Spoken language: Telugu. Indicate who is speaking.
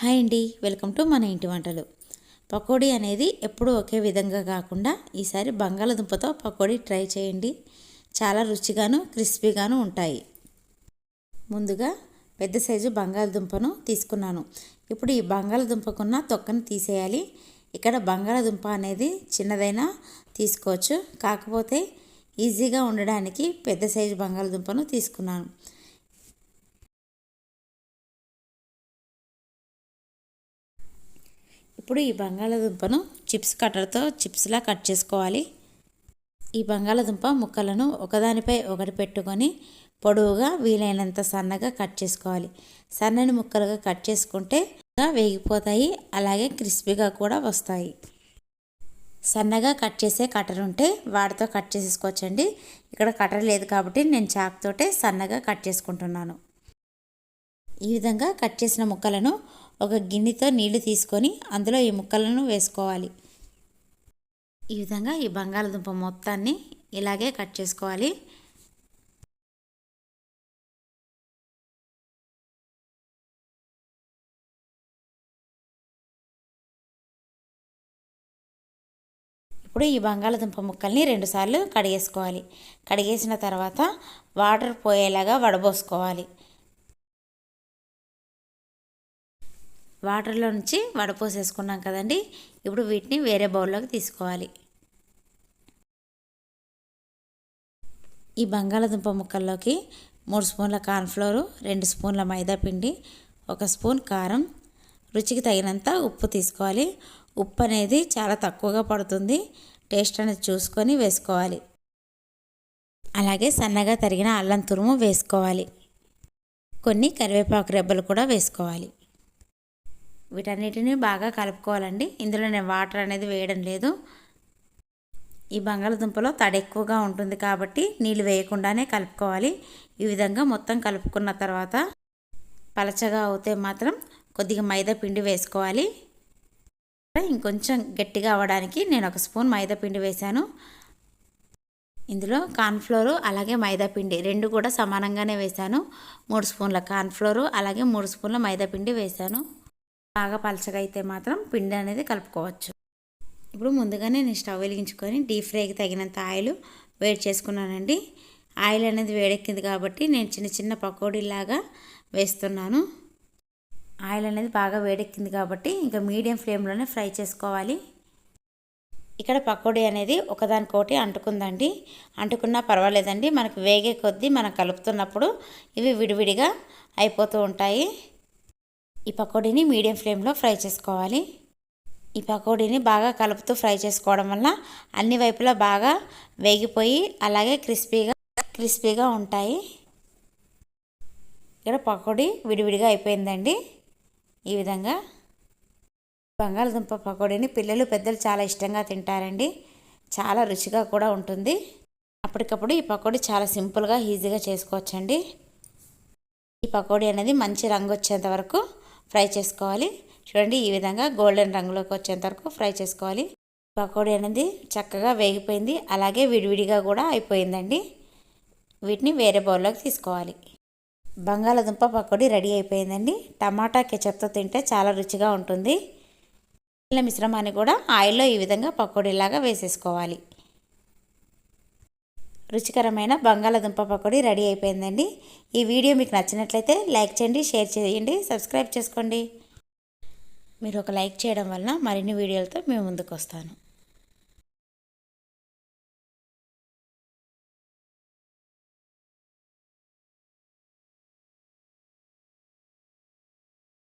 Speaker 1: హాయ్ అండి వెల్కమ్ టు మన ఇంటి వంటలు. పకోడీ అనేది ఎప్పుడూ ఒకే విధంగా కాకుండా ఈసారి బంగాళదుంపతో పకోడీ ట్రై చేయండి. చాలా రుచిగాను క్రిస్పీగాను ఉంటాయి. ముందుగా పెద్ద సైజు బంగాళదుంపను తీసుకున్నాను. ఇప్పుడు ఈ బంగాళదుంపకున్న తొక్కను తీసేయాలి. ఇక్కడ బంగాళదుంప అనేది చిన్నదైనా తీసుకోవచ్చు. కాకపోతే ఈజీగా ఉండడానికి పెద్ద సైజు బంగాళదుంపను తీసుకున్నాను. ఇప్పుడు ఈ బంగాళాదుంపను చిప్స్ కట్టర్తో చిప్స్లా కట్ చేసుకోవాలి. ఈ బంగాళాదుంప ముక్కలను ఒకదానిపై ఒకటి పెట్టుకొని పొడవుగా వీలైనంత సన్నగా కట్ చేసుకోవాలి. సన్నని ముక్కలుగా కట్ చేసుకుంటే వేగిపోతాయి అలాగే క్రిస్పీగా కూడా వస్తాయి. సన్నగా కట్ చేసే కటర్ ఉంటే వాటితో కట్ చేసేసుకోవచ్చండి. ఇక్కడ కటర్ లేదు కాబట్టి నేను చాక్తోటే సన్నగా కట్ చేసుకుంటున్నాను. ఈ విధంగా కట్ చేసిన ముక్కలను ఒక గిన్నెతో నీళ్ళు తీసుకొని అందులో ఈ ముక్కలను వేసుకోవాలి. ఈ విధంగా ఈ బంగాళదుంప మొత్తాన్ని ఇలాగే కట్ చేసుకోవాలి. ఇప్పుడు ఈ బంగాళదుంప ముక్కల్ని రెండుసార్లు కడిగేసుకోవాలి. కడిగేసిన తర్వాత వాటర్ పోయేలాగా వడబోసుకోవాలి. వాటర్లో నుంచి వడపోసేసుకున్నాం కదండి. ఇప్పుడు వీటిని వేరే బౌల్లోకి తీసుకోవాలి. ఈ బంగాళదుంప ముక్కల్లోకి మూడు స్పూన్ల కార్న్ఫ్లోరు రెండు స్పూన్ల మైదా పిండి ఒక స్పూన్ కారం. రుచికి తగినంత ఉప్పు తీసుకోవాలి. ఉప్పు అనేది చాలా తక్కువగా పడుతుంది. టేస్ట్ అనేది చూసుకొని వేసుకోవాలి. అలాగే సన్నగా తరిగిన అల్లం తురుము వేసుకోవాలి. కొన్ని కరివేపాకు రెబ్బలు కూడా వేసుకోవాలి. వీటన్నిటిని బాగా కలుపుకోవాలండి. ఇందులో నేను వాటర్ అనేది వేయడం లేదు. ఈ బంగాళదుంపలో తడి ఎక్కువగా ఉంటుంది కాబట్టి నీళ్ళు వేయకుండానే కలుపుకోవాలి. ఈ విధంగా మొత్తం కలుపుకున్న తర్వాత పలచగా అవుతే మాత్రం కొద్దిగా మైదా పిండి వేసుకోవాలి. ఇంకొంచెం గట్టిగా అవ్వడానికి నేను ఒక స్పూన్ మైదా పిండి వేశాను. ఇందులో కార్న్ఫ్లోరు అలాగే మైదా పిండి రెండు కూడా సమానంగానే వేశాను. మూడు స్పూన్ల కార్న్ఫ్లోరు అలాగే మూడు స్పూన్ల మైదా పిండి వేశాను. బాగా పలచగా అయితే మాత్రం పిండి అనేది కలుపుకోవచ్చు. ఇప్పుడు ముందుగానే నేను స్టవ్ వెలిగించుకొని డీప్ ఫ్రైకి తగినంత ఆయిల్ వేడి చేసుకున్నానండి. ఆయిల్ అనేది వేడెక్కింది కాబట్టి నేను చిన్న చిన్న పకోడీలాగా వేస్తున్నాను. ఆయిల్ అనేది బాగా వేడెక్కింది కాబట్టి ఇంకా మీడియం ఫ్లేమ్లోనే ఫ్రై చేసుకోవాలి. ఇక్కడ పకోడీ అనేది ఒకదానికోటి అంటుకుందండి. అంటుకున్నా పర్వాలేదండి. మనకు వేగే కొద్దీ మనం కలుపుతున్నప్పుడు ఇవి విడివిడిగా అయిపోతూ ఉంటాయి. ఈ పకోడీని మీడియం ఫ్లేమ్లో ఫ్రై చేసుకోవాలి. ఈ పకోడీని బాగా కలుపుతూ ఫ్రై చేసుకోవడం వల్ల అన్ని వైపులా బాగా వేగిపోయి అలాగే క్రిస్పీగా క్రిస్పీగా ఉంటాయి. ఇక్కడ పకోడీ విడివిడిగా అయిపోయిందండి. ఈ విధంగా బంగాళదుంప పకోడీని పిల్లలు పెద్దలు చాలా ఇష్టంగా తింటారండి. చాలా రుచిగా కూడా ఉంటుంది. అప్పటికప్పుడు ఈ పకోడీ చాలా సింపుల్గా ఈజీగా చేసుకోవచ్చండి. ఈ పకోడీ అనేది మంచి రంగు వచ్చేంత వరకు ఫ్రై చేసుకోవాలి. చూడండి ఈ విధంగా గోల్డెన్ రంగులోకి వచ్చేంత వరకు ఫ్రై చేసుకోవాలి. పకోడీ అనేది చక్కగా వేగిపోయింది. అలాగే విడివిడిగా కూడా అయిపోయిందండి. వీటిని వేరే బౌల్లోకి తీసుకోవాలి. బంగాళదుంప పకోడీ రెడీ అయిపోయిందండి. టమాటా కెచప్తో తింటే చాలా రుచిగా ఉంటుంది. మిశ్రమాన్ని కూడా ఆయిల్లో ఈ విధంగా పకోడీలాగా వేసేసుకోవాలి. రుచికరమైన బంగాళదుంప పకోడీ రెడీ అయిపోయిందండి. ఈ వీడియో మీకు నచ్చినట్లయితే లైక్ చేయండి షేర్ చేయండి సబ్స్క్రైబ్ చేసుకోండి. మీరు ఒక లైక్ చేయడం వలన మరిన్ని వీడియోలతో మేము ముందుకు వస్తాను